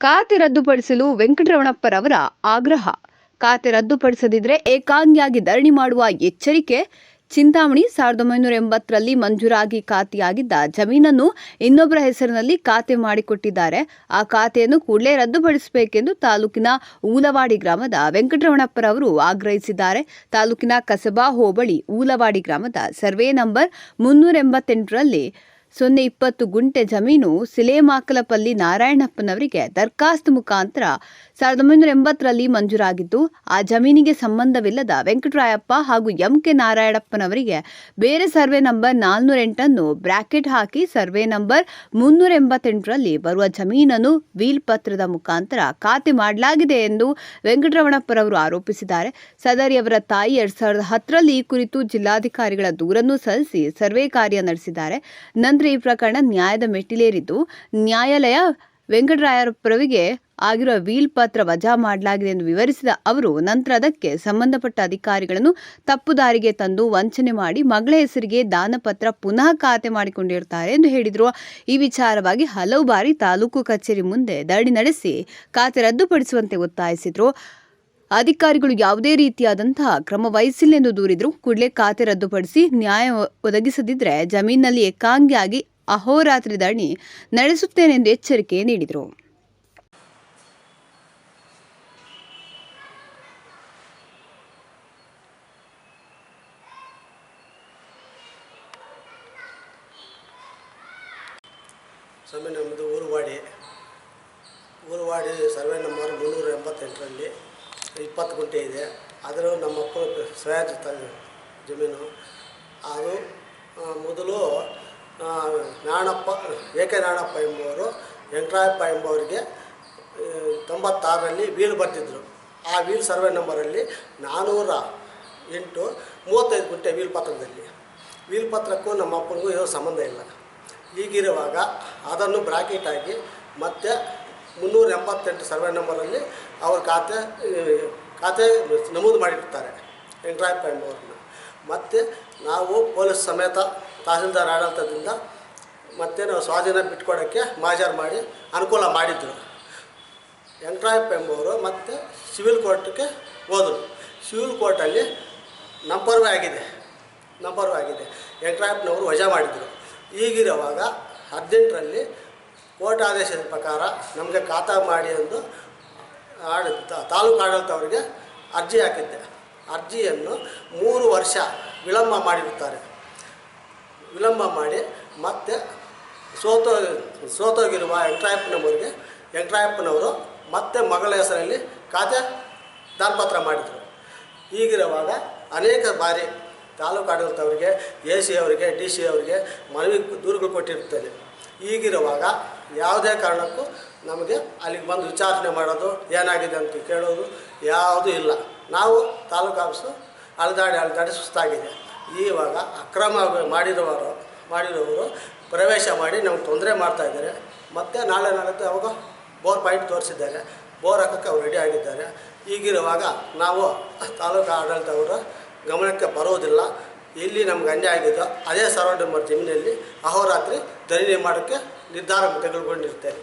ಖಾತೆ ರದ್ದುಪಡಿಸಲು ವೆಂಕಟರಮಣಪ್ಪರವರ ಆಗ್ರಹ. ಖಾತೆ ರದ್ದುಪಡಿಸದಿದ್ರೆ ಏಕಾಂಗಿಯಾಗಿ ಧರಣಿ ಮಾಡುವ ಎಚ್ಚರಿಕೆ ಚಿಂತಾಮಣಿ ಸಾವಿರದ ಒಂಬೈನೂರ ಎಂಬತ್ತರಲ್ಲಿ ಮಂಜೂರಾಗಿ ಖಾತೆಯಾಗಿದ್ದ ಜಮೀನನ್ನು ಇನ್ನೊಬ್ಬರ ಹೆಸರಿನಲ್ಲಿ ಖಾತೆ ಮಾಡಿಕೊಟ್ಟಿದ್ದಾರೆ. ಆ ಖಾತೆಯನ್ನು ಕೂಡಲೇ ರದ್ದುಪಡಿಸಬೇಕೆಂದು ತಾಲೂಕಿನ ಊಲವಾಡಿ ಗ್ರಾಮದ ವೆಂಕಟರಮಣಪ್ಪರವರು ಆಗ್ರಹಿಸಿದ್ದಾರೆ. ತಾಲೂಕಿನ ಕಸಬಾ ಹೋಬಳಿ ಊಲವಾಡಿ ಗ್ರಾಮದ ಸರ್ವೆ ನಂಬರ್ ಮುನ್ನೂರ ಎಂಬತ್ತೆಂಟರಲ್ಲಿ ಸೊನ್ನೆ ಇಪ್ಪತ್ತು ಗುಂಟೆ ಜಮೀನು ಸಿಲೇಮಾಕಲಪಲ್ಲಿ ನಾರಾಯಣಪ್ಪನವರಿಗೆ ದರ್ಖಾಸ್ತು ಮುಖಾಂತರ ಸಾವಿರದ ಒಂಬೈನೂರ ಎಂಬತ್ತರಲ್ಲಿ ಮಂಜೂರಾಗಿದ್ದು, ಆ ಜಮೀನಿಗೆ ಸಂಬಂಧವಿಲ್ಲದ ವೆಂಕಟರಾಯಪ್ಪ ಹಾಗೂ ಎಂ ಕೆ ನಾರಾಯಣಪ್ಪನವರಿಗೆ ಬೇರೆ ಸರ್ವೆ ನಂಬರ್ ನಾಲ್ನೂರ ಎಂಟನ್ನು ಬ್ರಾಕೆಟ್ ಹಾಕಿ ಸರ್ವೆ ನಂಬರ್ ಮುನ್ನೂರ ಎಂಬತ್ತೆಂಟರಲ್ಲಿ ಬರುವ ಜಮೀನನ್ನು ವೀಲ್ ಪತ್ರದ ಮುಖಾಂತರ ಖಾತೆ ಮಾಡಲಾಗಿದೆ ಎಂದು ವೆಂಕಟರಮಣಪ್ಪರವರು ಆರೋಪಿಸಿದ್ದಾರೆ. ಸದರಿಯವರ ತಾಯಿ ಎರಡ್ ಸಾವಿರದ ಹತ್ತರಲ್ಲಿ ಈ ಕುರಿತು ಜಿಲ್ಲಾಧಿಕಾರಿಗಳ ದೂರನ್ನು ಸಲ್ಲಿಸಿ ಸರ್ವೆ ಕಾರ್ಯ ನಡೆಸಿದ್ದಾರೆ. ಈ ಪ್ರಕರಣ ನ್ಯಾಯದ ಮೆಟ್ಟಿಲೇರಿದ್ದು ನ್ಯಾಯಾಲಯ ವೆಂಕಟರಾಯಪ್ಪರವಿಗೆ ಆಗಿರುವ ವೀಲ್ ಪತ್ರ ವಜಾ ಮಾಡಲಾಗಿದೆ ಎಂದು ವಿವರಿಸಿದ ಅವರು, ನಂತರ ಅದಕ್ಕೆ ಸಂಬಂಧಪಟ್ಟ ಅಧಿಕಾರಿಗಳನ್ನು ತಪ್ಪು ದಾರಿಗೆ ತಂದು ವಂಚನೆ ಮಾಡಿ ಮಗಳ ಹೆಸರಿಗೆ ದಾನಪತ್ರ ಪುನಃ ಖಾತೆ ಮಾಡಿಕೊಂಡಿರ್ತಾರೆ ಎಂದು ಹೇಳಿದರು. ಈ ವಿಚಾರವಾಗಿ ಹಲವು ಬಾರಿ ತಾಲೂಕು ಕಚೇರಿ ಮುಂದೆ ಧರಣಿ ನಡೆಸಿ ಖಾತೆ ರದ್ದುಪಡಿಸುವಂತೆ ಒತ್ತಾಯಿಸಿದರು. ಅಧಿಕಾರಿಗಳು ಯಾವುದೇ ರೀತಿಯಾದಂತಹ ಕ್ರಮ ವಹಿಸಿಲ್ಲ ಎಂದು ದೂರಿದ್ರು ಕೂಡಲೇ ಖಾತೆ ರದ್ದುಪಡಿಸಿ ನ್ಯಾಯ ಒದಗಿಸದಿದ್ರೆ ಜಮೀನಿನಲ್ಲಿ ಏಕಾಂಗಿಯಾಗಿ ಅಹೋರಾತ್ರಿ ಧರಣಿ ನಡೆಸುತ್ತೇನೆಂದು ಎಚ್ಚರಿಕೆ ನೀಡಿದರು. ಸ್ವಾಮಿ ನಮ್ಮದು ಊರುವಾಡಿ. ಊರುವಾಡಿ ಸರ್ವೆ ನಂಬರ್ ಮುನ್ನೂರ ಎಂಬತ್ತೆಂಟರಲ್ಲಿ ಇಪ್ಪತ್ತು ಗುಂಟೆ ಇದೆ. ಅದರ ನಮ್ಮ ಅಪ್ಪ ಸ್ವಯಾಜಿತ ಜಮೀನು. ಅದು ಮೊದಲು ನಾಣಪ್ಪ ಎ ಕೆ ನಾಣಪ್ಪ ಎಂಬುವರು, ವೆಂಕಟರಾಯಪ್ಪ ಎಂಬವರಿಗೆ ತೊಂಬತ್ತಾರರಲ್ಲಿ ವೀಲ್ ಬರ್ತಿದ್ದರು ಆ ವೀಲ್ ಸರ್ವೆ ನಂಬರಲ್ಲಿ ನಾನ್ನೂರ ಎಂಟು ಮೂವತ್ತೈದು ಗುಂಟೆ ವೀಲ್ ಪತ್ರದಲ್ಲಿ. ವೀಲ್ ಪತ್ರಕ್ಕೂ ನಮ್ಮ ಅಪ್ಪನಿಗೂ ಏನೂ ಸಂಬಂಧ ಇಲ್ಲ. ಹೀಗಿರುವಾಗ ಅದನ್ನು ಬ್ರಾಕೆಟ್ ಆಗಿ ಮತ್ತೆ ಮುನ್ನೂರ ಎಂಬತ್ತೆಂಟು ಸರ್ವೆ ನಂಬರಲ್ಲಿ ಅವರ ಖಾತೆ ಖಾತೆ ನಮೂದು ಮಾಡಿರ್ತಾರೆ ಎಂಟ್ರಾಯ್ ಎಂಬವ್ರನ್ನ ಮತ್ತು ನಾವು ಪೊಲೀಸ್ ಸಮೇತ ತಹಸೀಲ್ದಾರ್ ಆಡಳಿತದಿಂದ ಮತ್ತೆ ನಾವು ಸ್ವಾಧೀನ ಬಿಟ್ಕೊಡೋಕ್ಕೆ ಮಾಜಾರು ಮಾಡಿ ಅನುಕೂಲ ಮಾಡಿದ್ರು. ವೆಂಕಟಾಯಪ್ಪ ಎಂಬುವರು ಮತ್ತು ಸಿವಿಲ್ ಕೋರ್ಟ್ಗೆ ಹೋದರು. ಸಿವಿಲ್ ಕೋರ್ಟಲ್ಲಿ ನಂಬರ್ವೇ ಆಗಿದೆ ನಂಬರ್ವೇ ಆಗಿದೆ. ವೆಂಕಟಾಯಪ್ಪನವರು ವಜಾ ಮಾಡಿದರು. ಈಗಿರುವಾಗ ಹದಿನೆಂಟರಲ್ಲಿ ಕೋರ್ಟ್ ಆದೇಶದ ಪ್ರಕಾರ ನಮಗೆ ಖಾತಾ ಮಾಡಿ ಎಂದು ಆಡ ತಾಲೂಕು ಆಡಳಿತವರಿಗೆ ಅರ್ಜಿ ಹಾಕಿದ್ದೆ. ಅರ್ಜಿಯನ್ನು ಮೂರು ವರ್ಷ ವಿಳಂಬ ಮಾಡಿರುತ್ತಾರೆ. ವಿಳಂಬ ಮಾಡಿ ಮತ್ತೆ ಸೋತೋ ಸೋತೋಗಿರುವ ವೆಂಕಟರಾಯಪ್ಪನವರಿಗೆ ವೆಂಕಟರಾಯಪ್ಪನವರು ಮತ್ತೆ ಮಗಳ ಹೆಸರಲ್ಲಿ ಖಾತೆ ದಾನಪತ್ರ ಮಾಡಿದರು. ಈಗಿರುವಾಗ ಅನೇಕ ಬಾರಿ ತಾಲೂಕು ಆಡಳಿತವರಿಗೆ ಎ ಸಿ ಅವರಿಗೆ, ಡಿ ಸಿ ಅವರಿಗೆ ಮನವಿ ದೂರುಗಳು ಕೊಟ್ಟಿರ್ತೇನೆ ಈಗಿರುವಾಗ ಯಾವುದೇ ಕಾರಣಕ್ಕೂ ನಮಗೆ ಅಲ್ಲಿಗೆ ಬಂದು ವಿಚಾರಣೆ ಮಾಡೋದು ಏನಾಗಿದೆ ಅಂತ ಕೇಳೋದು ಯಾವುದೂ ಇಲ್ಲ. ನಾವು ತಾಲೂಕು ಆಫೀಸು ಅಳದಾಡಿ ಅಳದಾಡಿ ಸುಸ್ತಾಗಿದೆ. ಈವಾಗ ಅಕ್ರಮ ಮಾಡಿರುವವರು ಮಾಡಿರೋರು ಪ್ರವೇಶ ಮಾಡಿ ನಮ್ಗೆ ತೊಂದರೆ ಮಾಡ್ತಾಯಿದ್ದಾರೆ ಮತ್ತು ನಾಳೆ ನಾಳೆ ಅವಾಗ ಬೋರ್ ಪಾಯಿಂಟ್ ತೋರಿಸಿದ್ದಾರೆ. ಬೋರ್ ಹಾಕೋಕ್ಕೆ ಅವ್ರು ರೆಡಿ ಆಗಿದ್ದಾರೆ. ಈಗಿರುವಾಗ ನಾವು ತಾಲೂಕು ಆಡಳಿತವರು ಗಮನಕ್ಕೆ ಬರೋದಿಲ್ಲ. ಇಲ್ಲಿ ನಮ್ಗೆ ಅನ್ಯಾಯ ಆಗಿದೋ ಅದೇ ಸರೌಂಡಿಂಗ್ ಮಾಡಿ ಜಮೀನಲ್ಲಿ ಅಹೋರಾತ್ರಿ ಧರಣಿ ಮಾಡೋಕ್ಕೆ ನಿರ್ಧಾರ ತೆಗೆದುಕೊಂಡಿರ್ತೇನೆ.